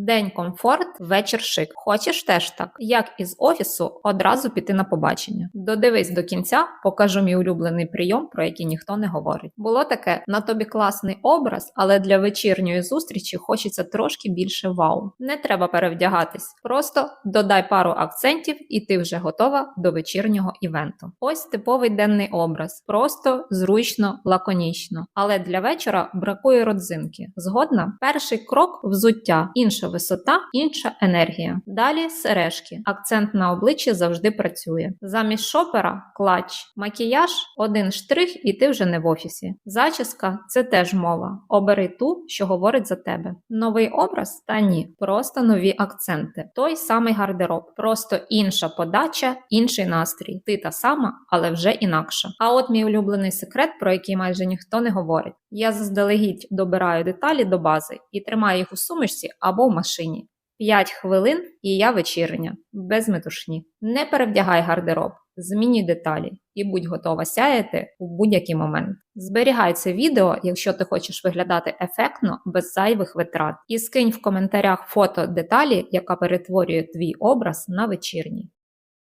День комфорт, вечір шик. Хочеш теж так, як із офісу одразу піти на побачення. Додивись до кінця, покажу мій улюблений прийом, про який ніхто не говорить. Було таке на тобі класний образ, але для вечірньої зустрічі хочеться трошки більше вау. Не треба перевдягатись, просто додай пару акцентів, і ти вже готова до вечірнього івенту. Ось типовий денний образ, просто зручно, лаконічно. Але для вечора бракує родзинки. Згодна, перший крок взуття, висота, інша енергія. Далі сережки. Акцент на обличчі завжди працює. Замість шопера клач, макіяж, один штрих, і ти вже не в офісі. Зачіска це теж мова. Обери ту, що говорить за тебе. Новий образ та ні, просто нові акценти. Той самий гардероб, просто інша подача, інший настрій. Ти та сама, але вже інакша. А от мій улюблений секрет, про який майже ніхто не говорить. Я заздалегідь добираю деталі до бази і тримаю їх у сумішці або в машині. 5 хвилин і я вечірня, без метушні. Не перевдягай гардероб, змінюй деталі і будь готова сяяти у будь-який момент. Зберігай це відео, якщо ти хочеш виглядати ефектно, без зайвих витрат, і скинь в коментарях фото деталі, яка перетворює твій образ на вечірній.